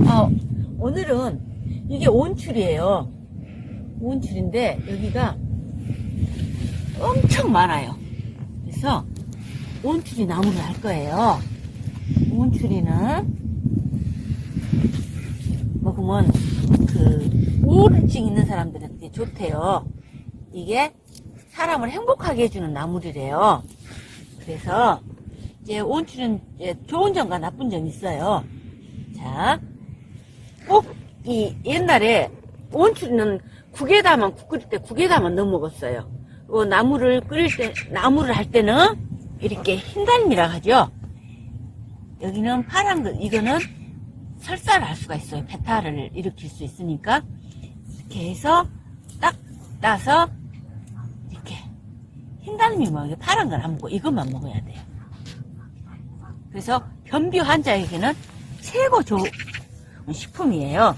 아, 오늘은 이게 온출이에요. 온출인데 여기가 엄청 많아요. 그래서 온출이 나무를 할 거예요. 온출이는 먹으면 그 우울증 있는 사람들한테 좋대요. 이게 사람을 행복하게 해주는 나물이래요. 그래서 이제 이제 좋은 점과 나쁜 점이 있어요. 자, 꼭 이 옛날에 온추리는 국에다만 국 끓일 때 국에다만 넣어 먹었어요. 그 나물을 끓일 때 나물을 할 때는 이렇게 흰달미라 하죠. 여기는 파란 거 이거는 설사를 할 수가 있어요. 배탈을 일으킬 수 있으니까 이렇게 해서 딱 따서 이렇게 흰달미 먹어요. 파란 건안 먹고 이것만 먹어야 돼요. 그래서 변비 환자에게는 최고 좋은 식품이에요.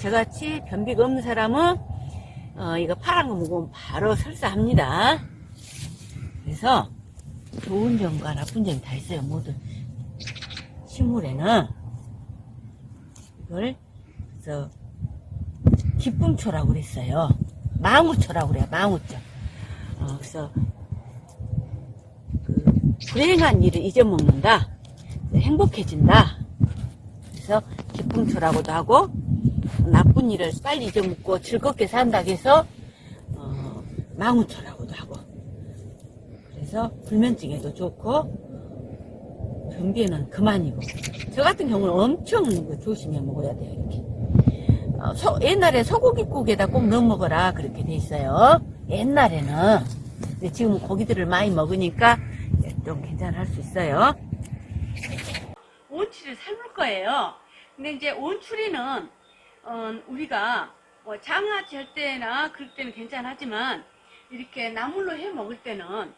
저같이 변비가 없는 사람은 어, 이거 파란 거 먹으면 바로 설사합니다. 그래서 좋은 점과 나쁜 점이 다 있어요. 모두 식물에는 이걸 그래서 기쁨초라고 그랬어요. 망우초라고 그래요. 망우초. 어, 그래서 그 불행한 일을 잊어먹는다. 행복해진다. 그래서 기쁨초라고도 하고 나쁜 일을 빨리 잊어먹고 즐겁게 산다 해서 어, 망우초라고도 하고. 그래서 불면증에도 좋고 변비에는 그만이고. 저 같은 경우는 엄청 그 조심해 먹어야 돼요 이렇게. 어, 소- 옛날에 소고기국에다 꼭 넣어 먹어라 그렇게 돼 있어요. 옛날에는. 근데 지금 고기들을 많이 먹으니까 좀 괜찮을 수 있어요. 온추리를 삶을 거예요. 근데 이제 온추리는 어, 우리가 뭐 장아찌 할 때나 그럴 때는 괜찮하지만 이렇게 나물로 해 먹을 때는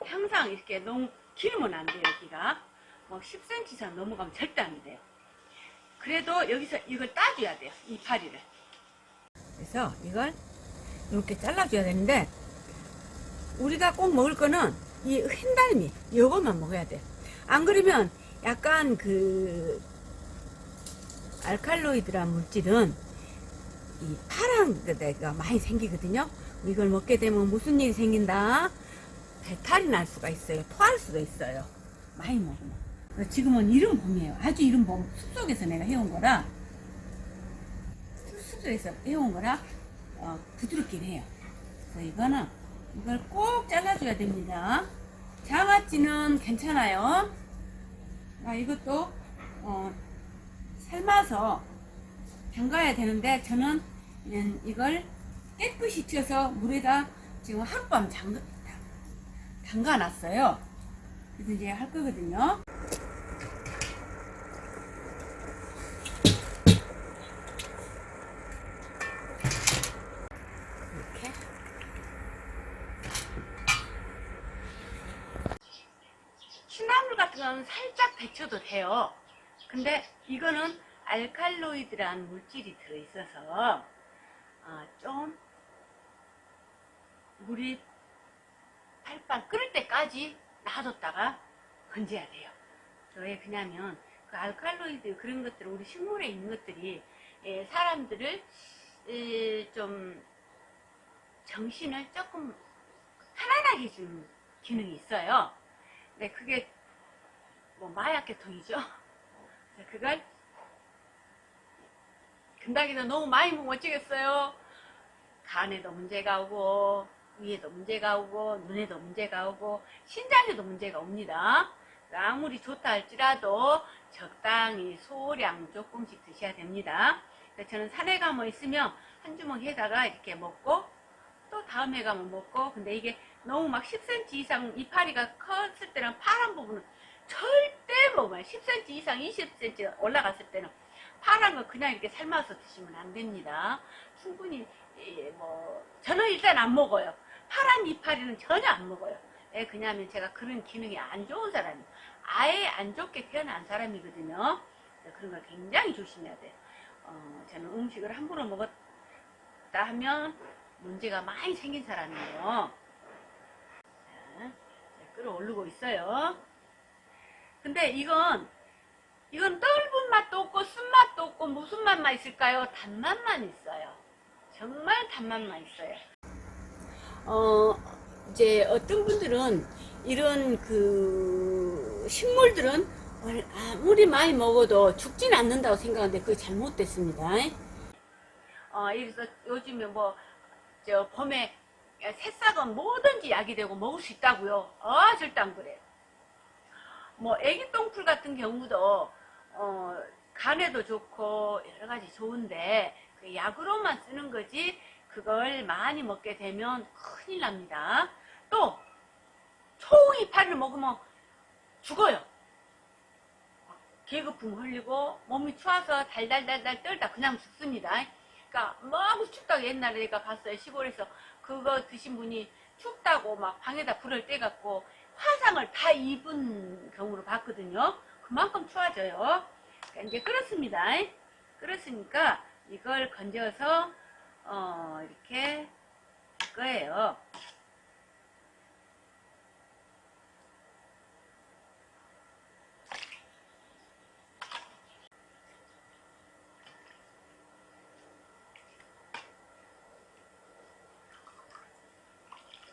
항상 이렇게 너무 길면 안 돼요, 여기가. 뭐 10cm 이상 넘어가면 절대 안 돼요. 그래도 여기서 이걸 따줘야 돼요, 이파리를. 그래서 이걸 이렇게 잘라줘야 되는데 우리가 꼭 먹을 거는 이 흰달미 이것만 먹어야 돼. 안 그러면 약간 그 알칼로이드란 물질은 이 파란 데가 많이 생기거든요. 이걸 먹게 되면 무슨 일이 생긴다? 배탈이 날 수가 있어요. 토할 수도 있어요. 많이 먹으면. 지금은 이른 봄이에요. 아주 이른 봄. 숲속에서 내가 해온 거라 숲속에서 해온 거라 어, 부드럽긴 해요. 그래서 이거는 이걸 꼭 잘라줘야 됩니다. 장아찌는 괜찮아요. 아, 이것도 어, 삶아서 담가야 되는데 저는 음, 이걸 깨끗이 튀어서 물에다 지금 하룻밤 담가 놨어요. 그래서 이제 할 거거든요. 이렇게 시나물 같은 건 살짝 데쳐도 돼요. 근데 이거는 알칼로이드란 물질이 들어있어서 어, 좀 물이 팔빵 끓을 때까지 놔뒀다가 건져야 돼요. 왜 그냐면 그 알칼로이드 그런 것들 우리 식물에 있는 것들이 예, 사람들을 예, 좀 정신을 조금 편안하게 해주는 기능이 있어요. 네, 그게 뭐 마약 계통이죠. 그래서 그걸 금방이도 너무 많이 먹으면 어쩌겠어요. 간에도 문제가 오고 위에도 문제가 오고 눈에도 문제가 오고 신장에도 문제가 옵니다. 아무리 좋다 할지라도 적당히 소량 조금씩 드셔야 됩니다. 저는 산에 가면 있으면 한 주먹 해다가 이렇게 먹고 또 다음에 가면 먹고 근데 이게 너무 막 10cm 이상 이파리가 컸을 때는 파란 부분은 절대 먹으면 10cm 이상 20cm 올라갔을 때는 파란 거 그냥 이렇게 삶아서 드시면 안 됩니다. 충분히 예, 뭐 저는 일단 안 먹어요. 파란 이파리는 전혀 안 먹어요. 예, 그냐면 제가 그런 기능이 안 좋은 사람이 아예 안 좋게 태어난 사람이거든요. 그런 걸 굉장히 조심해야 돼요. 어, 저는 음식을 함부로 먹었다 하면 문제가 많이 생긴 사람이에요. 자, 이제 끌어올리고 있어요. 근데 이건, 이건 떫은 맛 단맛도 없고 쓴맛도 없고 무슨 맛만 있을까요? 단맛만 있어요. 정말 단맛만 있어요. 어, 이제 어떤 분들은 이런 그 식물들은 아무리 많이 먹어도 죽진 않는다고 생각하는데 그게 잘못됐습니다. 어, 그래서 요즘에 뭐, 저, 봄에 새싹은 뭐든지 약이 되고 먹을 수 있다고요. 아, 절대 안 그래요. 뭐, 애기 똥풀 같은 경우도, 어, 간에도 좋고, 여러 가지 좋은데, 그 약으로만 쓰는 거지, 그걸 많이 먹게 되면 큰일 납니다. 또, 초이파를 먹으면 죽어요. 계급풍 흘리고, 몸이 추워서 달달달달 떨다 그냥 죽습니다. 그러니까 너무 춥다고 옛날에 내가 갔어요 시골에서 그거 드신 분이 춥다고 막 방에다 불을 떼갖고 화상을 다 입은 경우를 봤거든요. 그만큼 추워져요. 그러니까 이제 그렇습니다. 그렇으니까 이걸 건져서 어 이렇게 할 거예요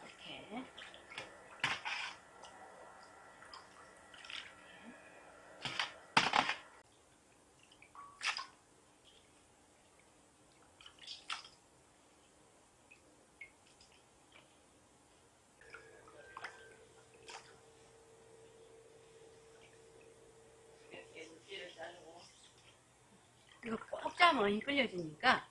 이렇게 이거 꼭 짜면 이 끓여지니까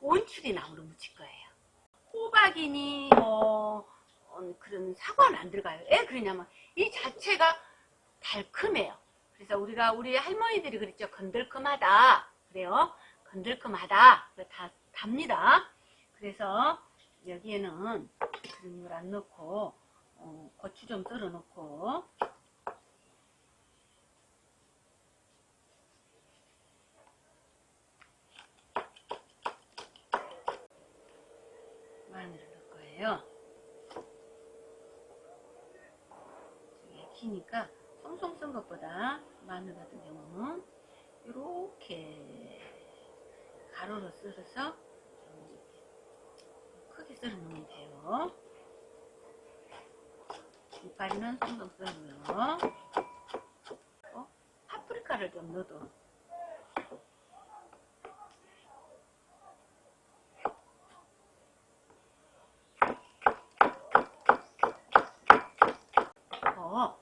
온추리 나무로 묻힐 거예요. 호박이니 뭐 어, 그런 사과는 안 들어가요. 왜 그러냐면 이 자체가 달큼해요. 그래서 우리가 우리 할머니들이 그랬죠. 건들끔하다. 그래요. 건들끔하다. 그래 다 답니다. 그래서 여기에는 그런 걸 안 넣고 어, 고추 좀 썰어 놓고 마늘을 넣을 거예요. 이게 기니까 송송 쓴 것보다 마늘 같은 경우는 이렇게 가로로 썰어서 좀 크게 썰어 놓으면 돼요. 이파리는 송송 썰고요. 어? 파프리카를 좀 넣어도 어,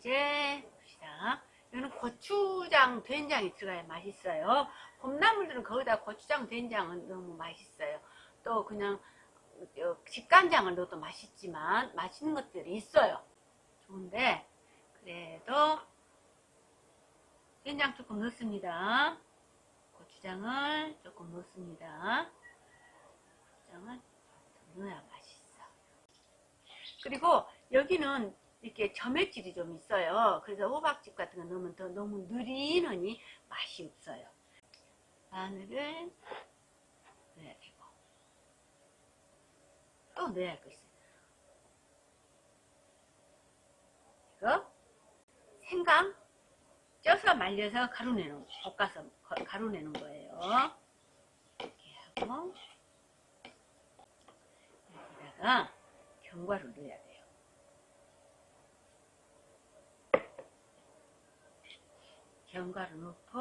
이제 봅시다. 이거는 고추장, 된장이 들어가야 맛있어요. 봄나물들은 거기다 고추장, 된장은 너무 맛있어요. 또 그냥 어, 직간장을 넣어도 맛있지만 맛있는 것들이 있어요. 좋은데 그래도 된장 조금 넣습니다. 고추장을 조금 넣습니다. 고추장을 더 넣어야 맛있어. 그리고 여기는 이렇게 점액질이 좀 있어요. 그래서 호박즙 같은 거 넣으면 더 너무 느리느니 맛이 없어요. 마늘을 넣어야 되고 또 넣어야 할거 있어요. 이거 생강 쪄서 말려서 가루 내는 볶아서 거- 가루 내는 거예요. 이렇게 하고 여기다가 견과를 넣어야 돼요. 견과를 넣고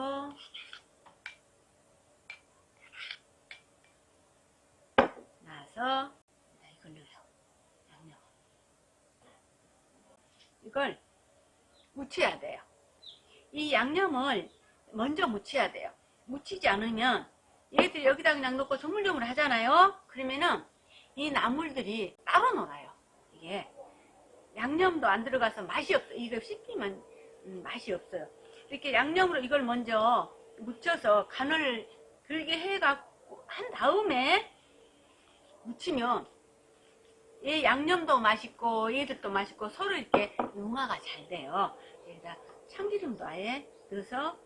나서 자, 이걸 넣어요. 양념. 이걸 묻혀야 돼요. 이 양념을 먼저 묻혀야 돼요. 묻히지 않으면 얘들 여기다 그냥 넣고 조물조물 하잖아요. 그러면은 이 나물들이 따로 놀아요. 이게 양념도 안 들어가서 맛이 없어. 이거 씹기만 음, 맛이 없어요. 이렇게 양념으로 이걸 먼저 묻혀서 간을 들게 해갖고 한 다음에 묻히면 얘 양념도 맛있고 얘들도 맛있고 서로 이렇게 융화가 잘 돼요. 여기다 참기름도 아예 넣어서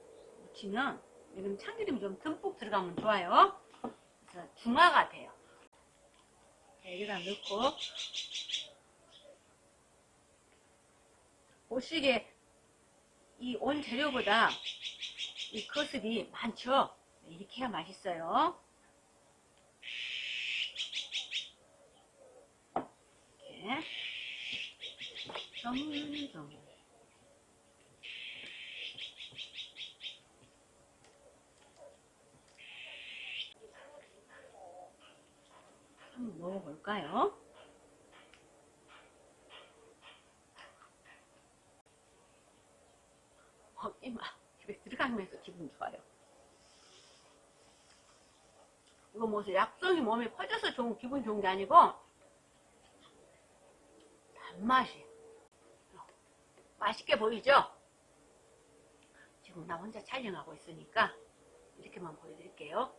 무치면 여기는 참기름이 좀 듬뿍 들어가면 좋아요. 그래서 중화가 돼요. 자, 여기다 넣고 보시게 이 온 재료보다 이 거슬이 많죠? 이렇게 해야 맛있어요. 이렇게 점점 한번 먹어볼까요? 먹기만 입에 좋아요. 이거 무슨 약성이 몸에 퍼져서 좋은 기분 좋은 게 아니고 단맛이 맛있게 보이죠? 지금 나 혼자 촬영하고 있으니까 이렇게만 보여드릴게요.